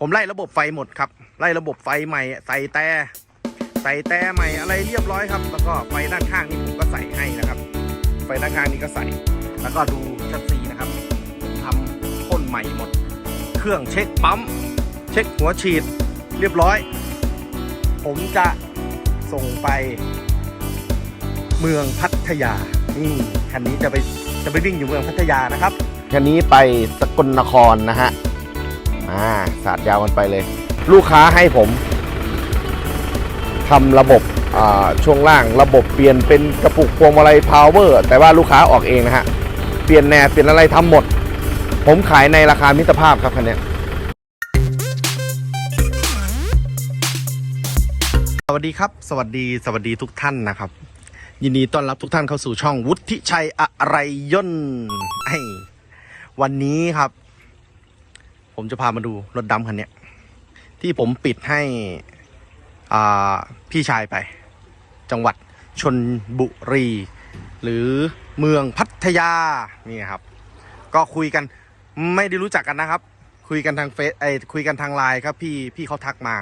ผมไล่ระบบไฟหมดครับ ไล่ระบบไฟใหม่ ใส่แต่ใส่แต่ใหม่อะไรเรียบร้อยครับ แล้วก็ไฟด้านข้างนี่ผมก็ใส่ให้นะครับ ไฟด้านข้างนี่ก็ใส่ แล้วก็ดูชัดซีนะครับผมทำพ่นใหม่หมด เครื่องเช็คปั๊ม เช็คหัวฉีด เรียบร้อย ผมจะส่งไป เมืองพัทยา นี่คันนี้จะไปจะไปวิ่งอยู่เมืองพัทยานะครับ คันนี้ไปสกลนครนะฮะ อ่าสาดยาวกันไปเลย ลูกค้าให้ผมทำระบบช่วงล่างระบบเปลี่ยนเป็นกระปุกพวงมาลัยพาวเวอร์แต่ว่าลูกค้าออกเองนะฮะ เปลี่ยนแนวเปลี่ยนอะไรทำหมด ผมขายในราคามิตรภาพครับคันนี้สวัสดีครับ สวัสดีสวัสดีทุกท่านนะครับ ยินดีต้อนรับทุกท่านเข้าสู่ช่องวุฒิชัยอะไรย่นต์ไอวันนี้ครับ ผมจะพามาดูรถดำคันนี้ที่ผมปิดให้พี่ชายไป จังหวัดชนบุรี หรือเมืองพัทยานี่ครับ ก็คุยกันไม่ได้รู้จักกันนะครับ คุยกันทางเฟซไอคุยกันทางไลน์ครับพี่พี่เขาทักมา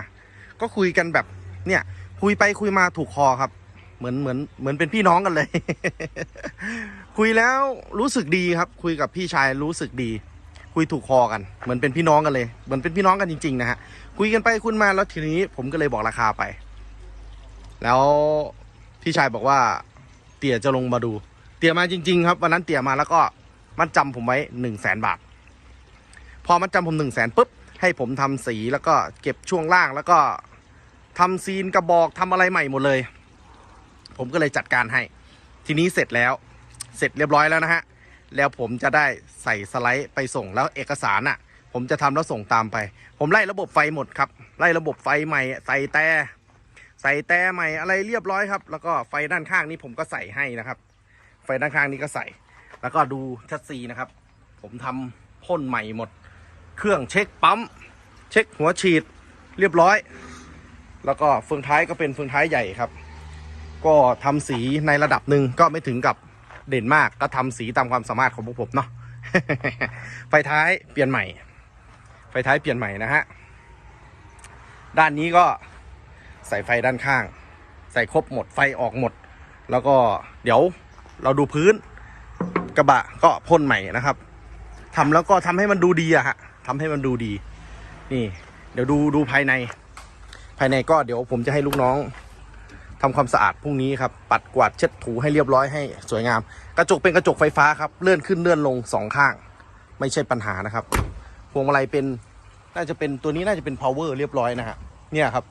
ก็คุยกันแบบเนี่ยคุยไปคุยมาถูกคอครับ เหมือนเหมือนเหมือนเป็นพี่น้องกันเลย คุยแล้วรู้สึกดีครับ คุยกับพี่ชายรู้สึกดี คุยถูกคอกัน เหมือนเป็นพี่น้องกันเลย เหมือนเป็นพี่น้องกันจริงๆนะฮะ คุยกันไปคุยมาแล้วทีนี้ผมก็เลยบอกราคาไป แล้วพี่ชายบอกว่าเตี่ยจะลงมาดู เตี่ยมาจริง ๆ ครับวันนั้นเตี่ยมาแล้วก็มันจำผมไว้หนึ่งแสนบาท พอมันจำผมหนึ่งแสนปุ๊บให้ผมทำสีแล้วก็เก็บช่วงล่างแล้วก็ทำซีนกระบอกทำอะไรใหม่หมดเลย ผมก็เลยจัดการให้ ทีนี้เสร็จแล้ว เสร็จเรียบร้อยแล้วนะฮะ แล้วผมจะได้ใส่สไลด์ไปส่งแล้วเอกสารอะ ผมจะทำแล้วส่งตามไป ผมไล่ระบบไฟหมดครับ ไล่ระบบไฟใหม่ ใส่แต่ใส่แต่ใหม่อะไรเรียบร้อยครับ แล้วก็ไฟด้านข้างนี้ผมก็ใส่ให้นะครับ ไฟด้านข้างนี้ก็ใส่ แล้วก็ดูชัดซีนะครับ ผมทำพ่นใหม่หมด เครื่องเช็คปั๊ม เช็คหัวฉีดเรียบร้อย แล้วก็เฟืองท้ายก็เป็นเฟืองท้ายใหญ่ครับ ก็ทำสีในระดับหนึ่งก็ไม่ถึงกับ เด่นมากก็ทำสีตามความสามารถของพวกผมเนาะไฟท้ายเปลี่ยนใหม่ ไฟท้ายเปลี่ยนใหม่นะฮะด้านนี้ก็ใส่ไฟด้านข้าง ใส่ครบหมดไฟออกหมด แล้วก็เดี๋ยวเราดูพื้น กระบะก็พ่นใหม่นะครับทำแล้วก็ทำให้มันดูดีอะฮะทำให้มันดูดี นี่ เดี๋ยวดูดูภายใน ภายในก็เดี๋ยวผมจะให้ลูกน้อง ทำความสะอาดพรุ่งนี้ครับ ปัดกวาดเช็ดถูให้เรียบร้อยให้สวยงาม กระจกเป็นกระจกไฟฟ้าครับ เลื่อนขึ้นเลื่อนลงสองข้าง ไม่ใช่ปัญหานะครับ พวงมาลัยเป็นน่าจะเป็นตัวนี้น่าจะเป็น power เรียบร้อยนะฮะเนี่ยครับ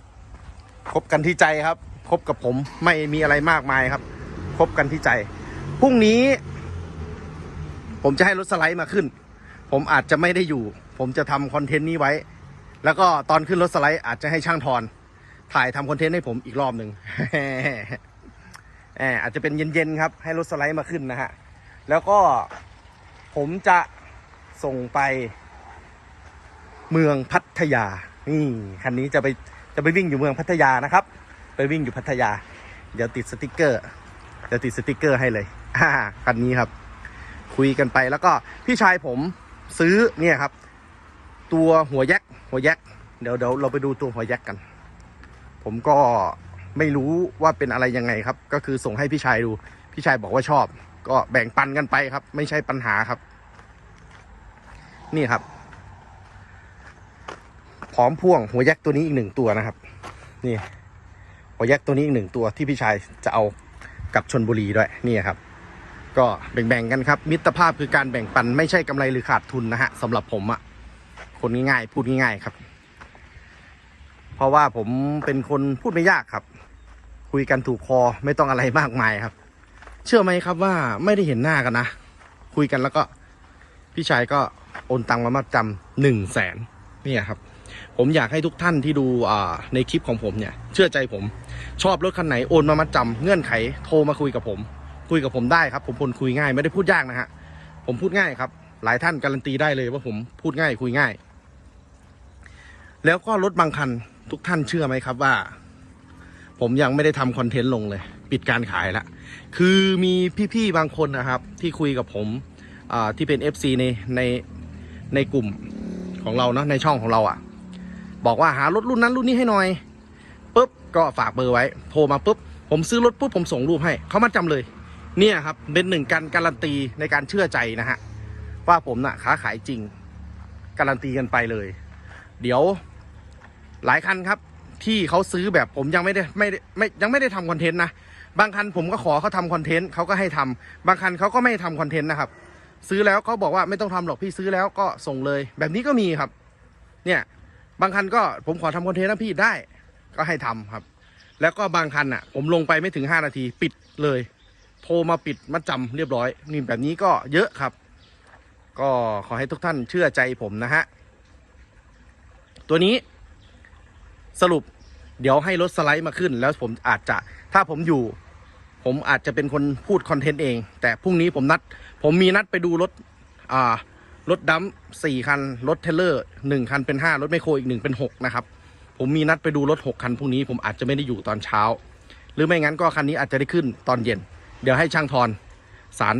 คบกันที่ใจครับ คบกับผมไม่มีอะไรมากมายครับ คบกันที่ใจ พรุ่งนี้ ผมจะให้รถสไลด์มาขึ้น ผมอาจจะไม่ได้อยู่ ผมจะทำคอนเทนต์นี้ไว้ แล้วก็ตอนขึ้นรถสไลด์อาจจะให้ช่างทอน ถ่ายทำคอนเทนต์ให้ผมอีกรอบหนึ่งแอบอาจจะเป็นเย็นๆครับ ให้รถสไลด์มาขึ้นนะฮะ แล้วก็ผมจะส่งไป เมืองพัทยา นี่คันนี้จะไปจะไปวิ่งอยู่เมืองพัทยานะครับ ไปวิ่งอยู่พัทยา เดี๋ยวติดสติกเกอร์ เดี๋ยวติดสติกเกอร์ให้เลยอ่าคันนี้ครับ คุยกันไปแล้วก็พี่ชายผมซื้อเนี่ยครับ ตัวหัวแยกหัวแยกเดี๋ยวเดี๋ยวเราไปดูตัวหัวแยกกัน ผมก็ไม่รู้ว่าเป็นอะไรยังไงครับ ก็คือส่งให้พี่ชายดู พี่ชายบอกว่าชอบ ก็แบ่งปันกันไปครับ ไม่ใช่ปัญหาครับ นี่ครับ พร้อมพ่วงหัวแยกตัวนี้อีกหนึ่งตัวนะครับ นี่หัวแยกตัวนี้อีกหนึ่งตัวที่พี่ชายจะเอากับชนบุรีด้วยนี่ครับ ก็แบ่งๆกันครับ มิตรภาพคือการแบ่งปันไม่ใช่กำไรหรือขาดทุนนะฮะสำหรับผมอะคนง่ายๆพูดง่ายๆครับ เพราะว่าผมเป็นคนพูดไม่ยากครับ คุยกันถูกคอไม่ต้องอะไรมากมายครับ เชื่อไหมครับว่าไม่ได้เห็นหน้ากันนะ คุยกันแล้วก็พี่ชายก็โอนตังมามาจำหนึ่งแสนนี่ครับ ผมอยากให้ทุกท่านที่ดูในคลิปของผมเนี่ย เชื่อใจผม ชอบรถคันไหนโอนมามาจำเงื่อนไขโทรมาคุยกับผม คุยกับผมได้ครับ ผมคนคุยง่ายไม่ได้พูดยากนะฮะผมพูดง่ายครับ หลายท่านการันตีได้เลยว่าผมพูดง่ายคุยง่าย แล้วก็รถบางคัน ทุกท่านเชื่อไหมครับว่า ผมยังไม่ได้ทำคอนเทนต์ลงเลย ปิดการขายละ คือมีพี่ๆบางคนนะครับ ที่คุยกับผมที่เป็น FC ในในในกลุ่มของเราเนาะในช่องของเราอะ่ะ บอกว่าหารถรุ่นนั้นรุ่นนี้ให้หน่อยปุ๊บก็ฝากเบอร์ไว้ โทรมาปุ๊บผมซื้อรถปุ๊บผมส่งรูปให้เขามาจำเลย เนี่ยครับเป็นหนึ่งการการันตีในการเชื่อใจนะฮะว่าผมน่ะค้าขายจริง การันตีกันไปเลย เดี๋ยว หลายคันครับ ที่เขาซื้อแบบผมยังไม่ได้ไม่ได้ไม่ยังไม่ได้ทำคอนเทนต์นะบางคันผมก็ขอเขาทำคอนเทนต์เขาก็ให้ทำบางคันเขาก็ไม่ทำคอนเทนต์นะครับ ซื้อแล้วเขาบอกว่าไม่ต้องทำหรอกพี่ซื้อแล้วก็ส่งเลย แบบนี้ก็มีครับ เนี่ยบางคันก็ผมขอทำคอนเทนต์นะพี่ได้ก็ให้ทำครับ แล้วก็บางคันอะ ผมลงไปไม่ถึง 5 นาทีปิดเลย โทรมาปิดมาจำเรียบร้อยนี่แบบนี้ก็เยอะครับ ก็ขอให้ทุกท่านเชื่อใจผมนะฮะ ตัวนี้ สรุป เดี๋ยวให้รถสไลด์มาขึ้น แล้วผมอาจจะถ้าผมอยู่ ผมอาจจะเป็นคนพูดคอนเทนต์เอง แต่พรุ่งนี้ผมนัด ผมมีนัดไปดูรถอ่ารถดัมสี่คัน รถเทเลอร์หนึ่งคันเป็นห้ารถไมโครอีกหนึ่งเป็นหกนะครับ ผมมีนัดไปดูรถหกคันพรุ่งนี้ผมอาจจะไม่ได้อยู่ตอนเช้า หรือไม่งั้นก็คันนี้อาจจะได้ขึ้นตอนเย็น เดี๋ยวให้ช่างทอนสาร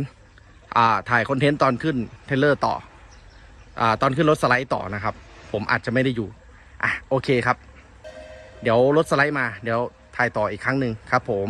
อ่าถ่ายคอนเทนต์ตอนขึ้นเทเลอร์ต่ออ่าตอนขึ้นรถสไลด์ต่อนะครับ ผมอาจจะไม่ได้อยู่อะโอเคครับ เดี๋ยวรถสไลด์มา เดี๋ยวถ่ายต่ออีกครั้งหนึ่งครับผม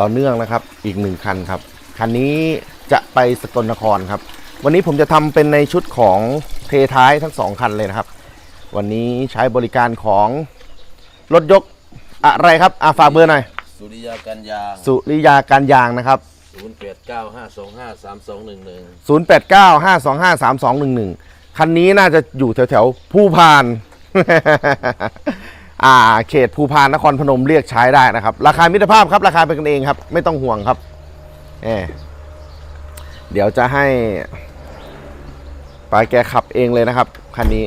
ต่อเนื่องนะครับอีกหนึ่งคันครับ คันนี้จะไปสกลนครครับ วันนี้ผมจะทำเป็นในชุดของเทท้ายทั้งสองคันเลยนะครับ วันนี้ใช้บริการของรถยกอะไรครับอาฝากเบอร์หน่อยสุริยากันยางสุริยาการยางนะครับ0895253211 0895253211 คันนี้น่าจะอยู่แถวแถวๆผู้พาน อ่าเขตภูพานนครพนมเรียกใช้ได้นะครับ ราคามิตรภาพครับ ราคาเป็นกันเองครับ ไม่ต้องห่วงครับเอเดี๋ยวจะให้ปาแกขับเองเลยนะครับ คันนี้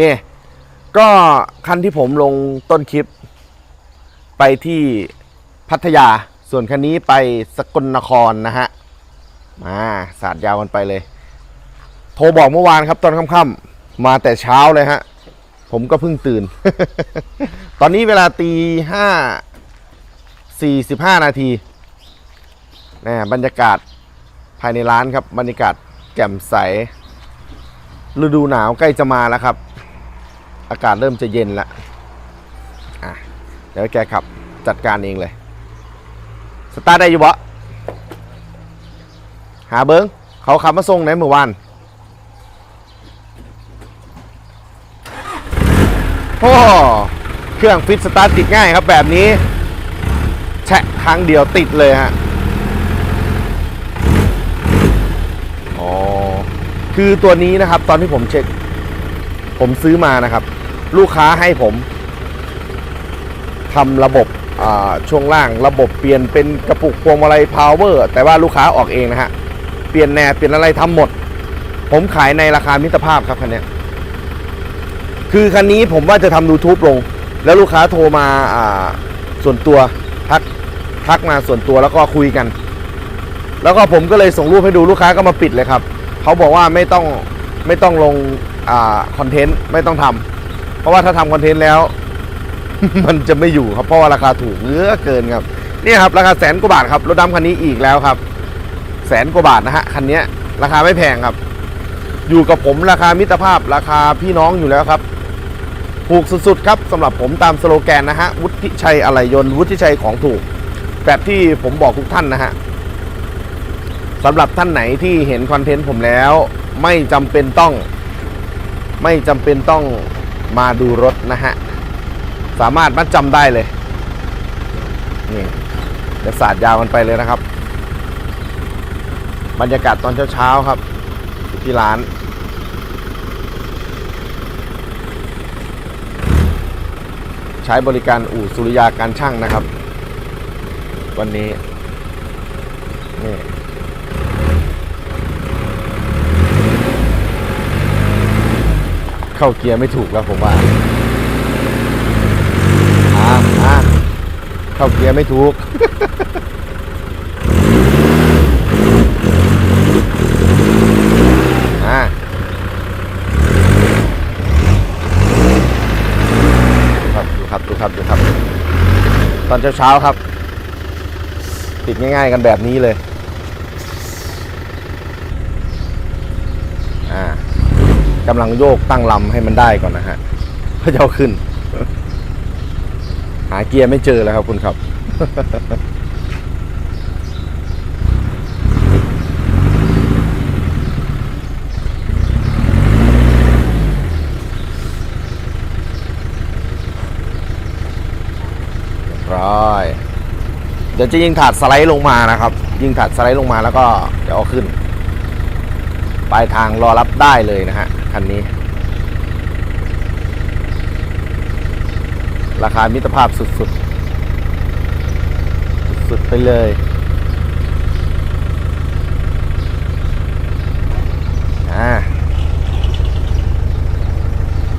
นี่ก็คันที่ผมลงต้นคลิป ไปที่พัทยาส่วนคันนี้ไปสกลนครนะฮะมาสาดยาวกันไปเลย โทรบอกเมื่อวานครับตอนค่ำๆมาแต่เช้าเลยฮะ ผมก็เพิ่งตื่น ตอนนี้เวลาตีห้าสี่สิบห้านาทีนะบรรยากาศภายในร้านครับ บรรยากาศแจ่มใส ฤดูหนาวใกล้จะมาแล้วครับ อากาศเริ่มจะเย็นแล้วอะเดี๋ยวแกขับจัดการเองเลย สตาร์ทได้อยู่บ่หาเบิงเขาขับมาส่งไหนเมื่อวาน อ้เครื่องฟิตสตาร์ทติดง่ายครับแบบนี้แชะครั้งเดียวติดเลยฮะอ๋อคือตัวนี้นะครับ ตอนที่ผมเช็ค ผมซื้อมานะครับ ลูกค้าให้ผมทำระบบช่วงล่างระบบเปลี่ยนเป็นกระปุกพวงมาลัยพาวเวอร์แต่ว่าลูกค้าออกเองนะฮะ เปลี่ยนแหนเปลี่ยนอะไรทำหมด ผมขายในราคามิตรภาพครับคันนี้ คือคันนี้ผมว่าจะทำ YouTube ลง แล้วลูกค้าโทรมาอ่าส่วนตัวทักทักมาส่วนตัวแล้วก็คุยกัน แล้วก็ผมก็เลยส่งรูปให้ดูลูกค้าก็มาปิดเลยครับ เขาบอกว่าไม่ต้องไม่ต้องลงอ่าคอนเทนต์ไม่ต้องทำเพราะว่าถ้าทำคอนเทนต์แล้ว มันจะไม่อยู่ครับเพราะว่าราคาถูกเหลือเกินครับเนี่ยครับราคาแสนกว่าบาทครับรถดำคันนี้อีกแล้วครับ แสนกว่าบาทนะฮะคันนี้ราคาไม่แพงครับ อยู่กับผมราคามิตรภาพราคาพี่น้องอยู่แล้วครับ ถูกสุดๆครับสำหรับผมตามสโลแกนนะฮะวุฒิชัยอะไรยนต์วุฒิชัยของถูก แบบที่ผมบอกทุกท่านนะฮะสำหรับท่านไหนที่เห็นคอนเทนต์ผมแล้ว ไม่จำเป็นต้อง ไม่จำเป็นต้องมาดูรถนะฮะ สามารถมัดจำได้เลยนี่เดี๋ยวสาดยาวกันไปเลยนะครับ บรรยากาศตอนเช้าๆครับที่ร้าน ใช้บริการอู่สุริยาการช่างนะครับ วันนี้นี่เข้าเกียร์ไม่ถูกแล้วผมว่าอ่าอ่าเข้าเกียร์ไม่ถูก อ่าดู ครับดูครับดูครับดูครับ ตอนเช้าๆครับ ติดง่ายๆกันแบบนี้เลย อ่ากำลังโยกตั้งลำให้มันได้ก่อนนะฮะเพื่อจะเอาขึ้น หาเกียร์ไม่เจอแล้วครับคุณครับ ร้อย เดี๋ยวจะยิงถาดสไลด์ลงมานะครับ ยิงถาดสไลด์ลงมาแล้วก็เดี๋ยวเอาขึ้น ปลายทางรอรับได้เลยนะฮะคันนี้ ราคามิตรภาพสุดๆ สุดๆไปเลยอ่า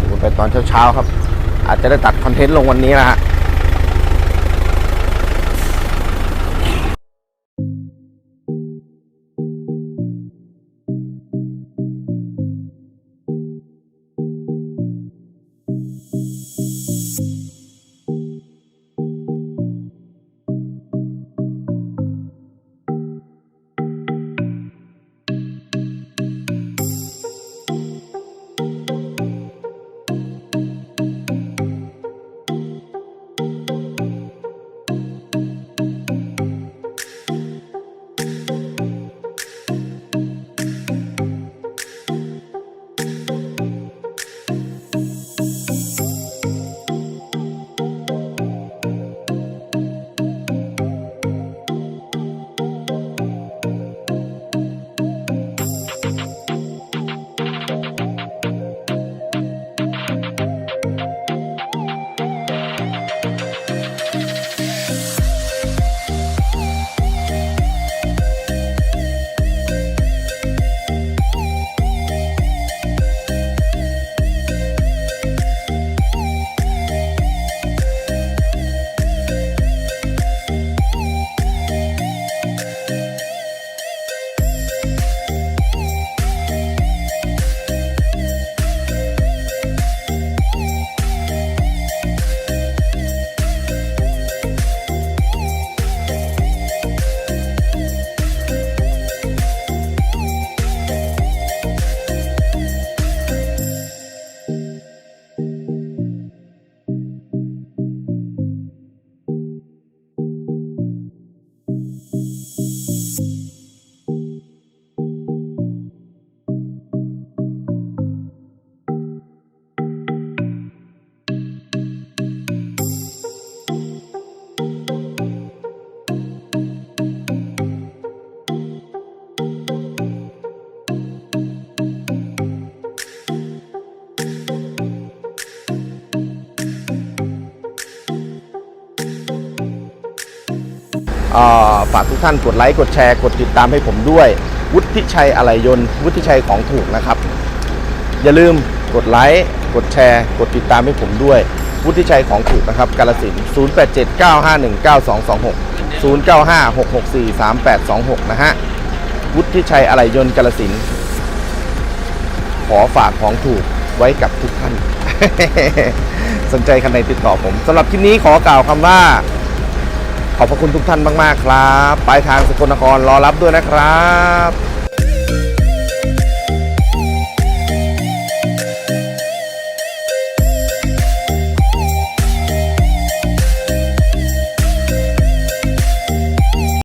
ดูไปตอนเช้าๆครับ อาจจะได้ตัดคอนเทนต์ลงวันนี้นะฮะ ฝากทุกท่านกดไลค์กดแชร์กดติดตามให้ผมด้วย วุฒิชัยอะไรยนต์วุฒิชัยของถูกนะครับ อย่าลืมกดไลค์กดแชร์ กดติดตามให้ผมด้วย วุฒิชัยของถูกนะครับกาลสิน0879519226 0956643826 นะฮะ วุฒิชัยอะไรยนต์กาลสิน ขอฝากของถูกไว้กับทุกท่าน สนใจคันไหนติดต่อผมสำหรับคลิปนี้ขอกล่าวคำว่า ขอบพระคุณทุกท่านมาก ๆ ครับ ปลายทางสกลนครรอรับด้วยนะครับ